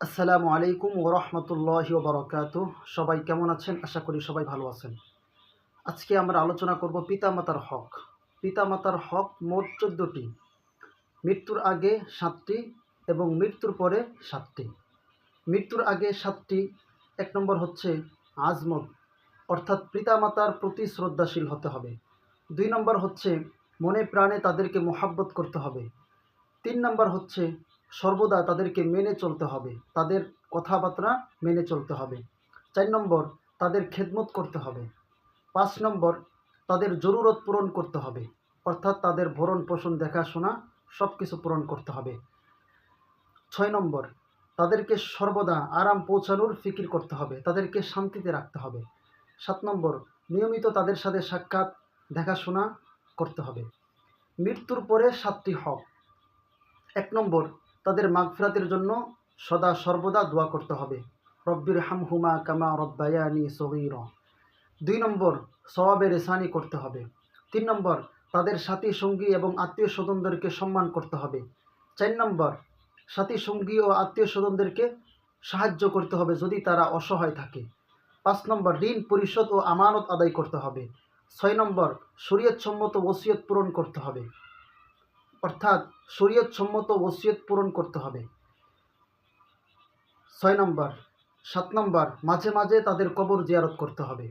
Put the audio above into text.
আসসালামু আলাইকুম ও ওরহমতুল্লাহি বরকাত। সবাই কেমন আছেন? আশা করি সবাই ভালো আছেন। আজকে আমরা আলোচনা করব পিতামাতার হক। পিতামাতার হক মোট চোদ্দোটি। মৃত্যুর আগে সাতটি এবং মৃত্যুর পরে সাতটি। মৃত্যুর আগে সাতটি, এক নম্বর হচ্ছে আজমত, অর্থাৎ পিতামাতার প্রতি শ্রদ্ধাশীল হতে হবে। দুই নম্বর হচ্ছে মনে প্রাণে তাদেরকে মোহাব্বত করতে হবে। তিন নম্বর হচ্ছে সর্বদা তাদেরকে মেনে চলতে হবে। তাদের কথাবার্তা মেনে চলতে হবে। চার নম্বর, তাদের খেদমত করতে হবে। পাঁচ নম্বর, তাদের জরুরত পূরণ করতে হবে। অর্থাৎ তাদের ভরণ পোষণ দেখাশোনা সব কিছু পূরণ করতে হবে। ছয় নম্বর, তাদেরকে সর্বদা আরাম পৌঁছানোর ফিকির করতে হবে। তাদেরকে শান্তিতে রাখতে হবে। সাত নম্বর, নিয়মিত তাদের সাথে সাক্ষাৎ, দেখাশোনা করতে হবে। মৃত্যুর পরে সাতটি হক। এক নম্বর তাদের মাগফিরাতের জন্য সদা সর্বদা দোয়া করতে হবে। রব্বির হামহুমা কামা রব্বায়ানি সগীর। দুই নম্বর সওয়াবের রেসানি করতে হবে। তিন নম্বর, তাদের সাথী সঙ্গী এবং আত্মীয় স্বজনদেরকে সম্মান করতে হবে। চার নম্বর, সাথী সঙ্গী ও আত্মীয় স্বজনদেরকে সাহায্য করতে হবে যদি তারা অসহায় থাকে। পাঁচ নম্বর, ঋণ, পরিশোধ ও আমানত আদায় করতে হবে। ছয় নম্বর শরীয়ত সম্মত ওসিয়ত পূরণ করতে হবে। অর্থাৎ শরীয়ত সম্মত ওসিয়ত পূরণ করতে হবে। ছয় নম্বর, সাত নম্বর, মাঝে মাঝে তাদের কবর জিয়ারত করতে হবে।